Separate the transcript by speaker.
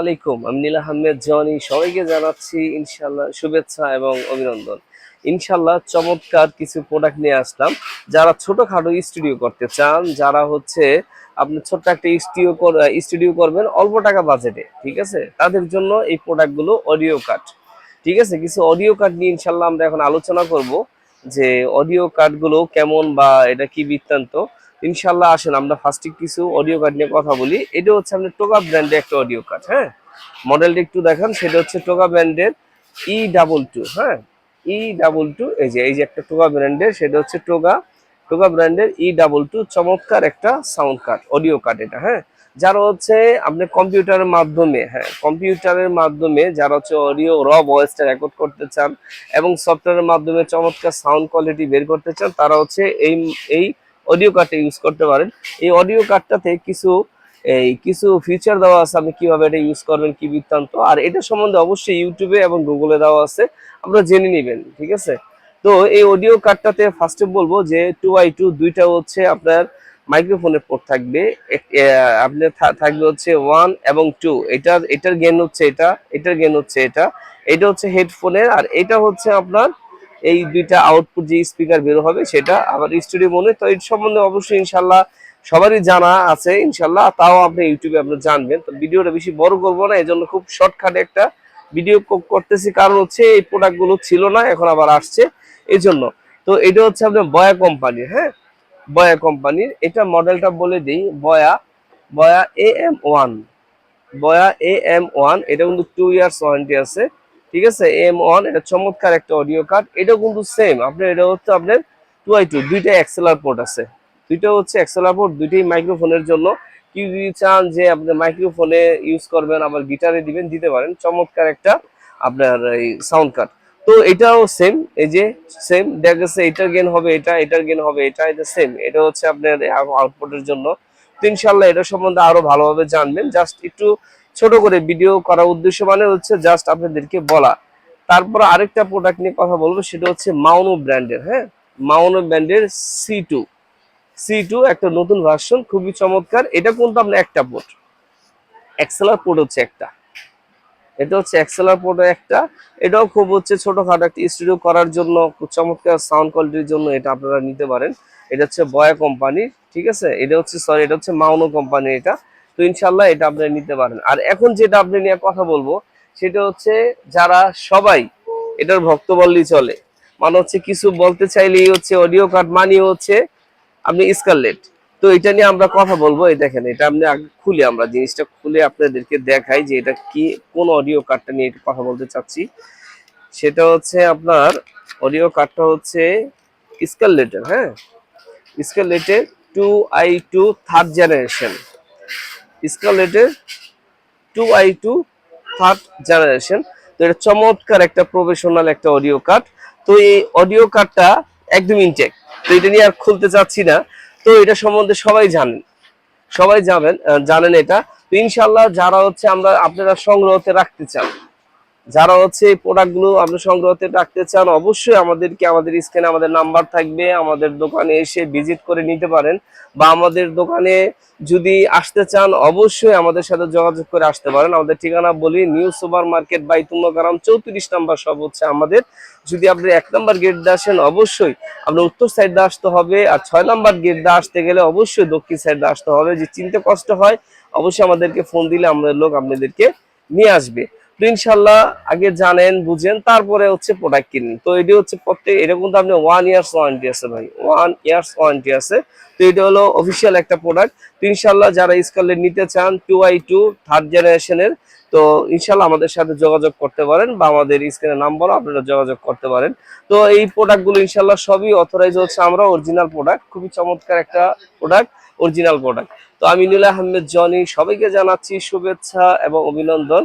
Speaker 1: আলাইকুম, আমি নীল আহমেদ জনি সবাইকে জানাচ্ছি ইনশাল্লাহ শুভেচ্ছা এবং অভিনন্দন। ইনশাল্লাহ চমৎকার কিছু প্রোডাক্ট নিয়ে আসলাম। যারা ছোটখাটো স্টুডিও করতে চান, যারা হচ্ছে আপনি ছোট্ট একটা স্টুডিও স্টুডিও করবেন অল্প টাকা বাজেটে ঠিক আছে? তাদের জন্য এই প্রোডাক্টগুলো অডিও কাট ঠিক আছে? কিছু অডিও কাট নিয়ে ইনশাল্লাহ আমরা এখন আলোচনা করব। যে অডিও কার্ডগুলো কেমন বা এটা কি বৃত্তান্ত, ইনশাল্লাহ আসেন, আমরা ফার্স্টে কিছু অডিও কার্ড নিয়ে কথা বলি। এটা হচ্ছে আপনার টোকা ব্র্যান্ডের একটা অডিও কার্ড হ্যাঁ? মডেলটা একটু দেখান, সেটা হচ্ছে টোকা ব্র্যান্ডের ই ডাবল টু হ্যাঁ? ই ডাবল টু এই যে এই যে একটা টোকা ব্র্যান্ডের সেটা হচ্ছে টোকা টোকা ব্র্যান্ডের ই ডাবল টু চমৎকার একটা সাউন্ড কার্ড অডিও কার্ড এটা হ্যাঁ? যারা হচ্ছে, আপনি কম্পিউটারের মাধ্যমে হ্যাঁ কম্পিউটারের মাধ্যমে যারা হচ্ছে অডিও র ভয়েসটা রেকর্ড করতে চান এবং সফটওয়্যারের মাধ্যমে চমৎকার সাউন্ড কোয়ালিটি বের করতে চান, তারা হচ্ছে এই এই অডিও কার্ডটা ইউজ করতে পারেন। এই অডিও কার্ডটাতে কিছু, এই কিছু ফিচার দেওয়া আছে, আপনি কীভাবে এটা ইউজ করবেন, কি বৃত্তান্ত, আর এটা সম্বন্ধে অবশ্যই ইউটিউবে এবং গুগলে দেওয়া আছে আপনারা জেনে নেবেন, ঠিক আছে? তো এই অডিও কার্ডটাতে ফার্স্টে বলব যে টু আই টু দুইটা হচ্ছে আপনার মাইক্রোফোনের পোর্ট থাকবে আপনার থাকবে হচ্ছে ওয়ান এবং টু এটার এটার গেন হচ্ছে এটা, এটার গেন হচ্ছে এটা। এটা হচ্ছে হেডফোনের আর এটা হচ্ছে আপনার এই দুইটা আউটপুট যে স্পিকার বের হবে, সেটা আবার স্টুডিও মনে তো এর সম্বন্ধে অবশ্যই ইনশাল্লাহ সবারই জানা আছে, ইনশাল্লাহ। তাও আপনি ইউটিউবে আপনি জানবেন। তো ভিডিওটা বেশি বড় করব না, এজন্য খুব শর্টকাটে একটা ভিডিও করতেছি। কারণ হচ্ছে এই প্রোডাক্টগুলো ছিল না, এখন আবার আসছে। এই জন্য তো এটা হচ্ছে আপনার বয়া কোম্পানির হ্যাঁ? বয়া কোম্পানির, এটা মডেলটা বলে দিই, বয়া বয়া এ এম ওয়ান। বয়া এ এম ওয়ান, এটা কিন্তু টু ইয়ার্স ওয়ারেন্টি আছে, ঠিক আছে? এম ওয়ান, এটা চমৎকার একটা অডিও কার্ড এটা কিন্তু সেম আপনার, এটা হচ্ছে আপনার টু আই টু দুইটা এক্সেলার পোর্ট আছে। দুইটা হচ্ছে এক্সেলার পোর্ট দুইটাই মাইক্রোফোনের জন্য। কি যদি চান যে আপনি মাইক্রোফোনে ইউজ করবেন, আবার গিটারে দিবেন, দিতে পারেন। চমৎকার একটা আপনার এই সাউন্ড কার্ড তো এটাও সেম এই যে সেম দেখা গেছে এটার গেন হবে এটা, এটার গেন হবে এটা এটা সেম এটা হচ্ছে আপনার আউটপুটের জন্য। তো ইনশাল্লাহ এটা সম্বন্ধে আরও ভালোভাবে জানবেন। জাস্ট একটু ছোট করে ভিডিও করার উদ্দেশ্য মানে হচ্ছে জাস্ট আপনাদেরকে বলা। তারপর আরেকটা প্রোডাক্ট নিয়ে কথা বলব, সেটা হচ্ছে মাউনো ব্র্যান্ডের হ্যাঁ? মাউনো ব্র্যান্ডের সি টু সি টু একটা নতুন ভার্সন খুবই চমৎকার। এটা কিন্তু আপনার একটা পোর্ট এক্সেলার পোর্ট হচ্ছে একটা। এটা হচ্ছে এক্সেলার পোর্ট একটা। এটাও খুব হচ্ছে ছোটখাটো একটা স্টুডিও করার জন্য, খুব চমৎকার সাউন্ড কোয়ালিটির জন্য এটা আপনারা নিতে পারেন। এটা হচ্ছে বয়া কোম্পানি ঠিক আছে? এটা হচ্ছে সরি এটা হচ্ছে মাউনো কোম্পানি এটা। তো ইনশাল্লাহ এটা আপনি নিতে পারেন। আর এখন যেটা আপনি নিয়ে কথা বলব, সেটা হচ্ছে যারা সবাই এটার ভক্ত বললেই চলে মানে হচ্ছে কিছু বলতে চাইলেই হচ্ছে অডিও কার্ড মানি হচ্ছে আপনি স্কারলেট তো এটা নিয়ে আমরা কথা বলব। এই দেখেন, এটা আপনি আগে খুলে, আমরা জিনিসটা খুলে আপনাদেরকে দেখাই যে এটা কি, কোন অডিও কার্ডটা নিয়ে কথা বলতে চাচ্ছি। সেটা হচ্ছে আপনার অডিও কার্ডটা হচ্ছে স্কারলেটের হ্যাঁ? স্কারলেটের two i two third generation স্কারলেটের two i two third generation তো এটা চমৎকার একটা প্রফেশনাল একটা অডিও কার্ড তো এই অডিও কার্ডটা একদম ইনটেক তো এটা নিয়ে আর খুলতে চাচ্ছি না। তো এটা সম্বন্ধে সবাই জানেন সবাই জানেন জানেন এটা। ইনশাল্লাহ যারা হচ্ছে আমরা আপনারা সংগ্রহতে রাখতে চান। যারা হচ্ছে এই প্রোডাক্টগুলো আপনি সংগ্রহতে রাখতে চান, অবশ্যই আমাদেরকে আমাদের স্ক্রিনে আমাদের নাম্বার থাকবে, আমাদের দোকানে এসে ভিজিট করে নিতে পারেন বা আমাদের দোকানে যদি আসতে চান, অবশ্যই আমাদের সাথে যোগাযোগ করে আসতে পারেন। আমাদের ঠিকানা বলি নিউ সুপার মার্কেট বাই বাইতুল্লাগ্রাম চৌত্রিশ নাম্বার সব হচ্ছে আমাদের। যদি আপনি এক নাম্বার গেট দিয়ে আসেন, অবশ্যই আপনার উত্তর সাইড দিয়ে আসতে হবে আর ছয় নাম্বার গেট দিয়ে আসতে গেলে অবশ্যই দক্ষিণ সাইড দিয়ে আসতে হবে। যে চিনতে কষ্ট হয়, অবশ্যই আমাদেরকে ফোন দিলে আমাদের লোক আপনাদেরকে নিয়ে আসবে। ইনশাল্লাহ আগে জানেন, বুঝেন, তারপরে হচ্ছে প্রোডাক্ট কিনেন। তো এটি হচ্ছে প্রত্যেক এটা কিন্তু আপনি ওয়ান ইয়ার্স ওয়ারেন্টি আছে ভাই। ওয়ান ইয়ার্স ওয়ারেন্টি আছে। তো এটা হলো অফিসিয়াল একটা প্রোডাক্ট তো ইনশাল্লাহ যারা স্কালের নিতে চান টু আই টু থার্ড জেনারেশনের তো ইনশাল্লাহ আমাদের সাথে যোগাযোগ করতে পারেন বা আমাদের স্ক্রিনের নাম্বারও আপনারা যোগাযোগ করতে পারেন। তো এই প্রোডাক্টগুলো ইনশাল্লাহ সবই অথরাইজ হচ্ছে আমরা অরিজিনাল প্রোডাক্ট খুবই চমৎকার একটা প্রোডাক্ট অরিজিনাল প্রোডাক্ট তো আমি নীলা আহমেদ, জনি, সবাইকে জানাচ্ছি শুভেচ্ছা এবং অভিনন্দন।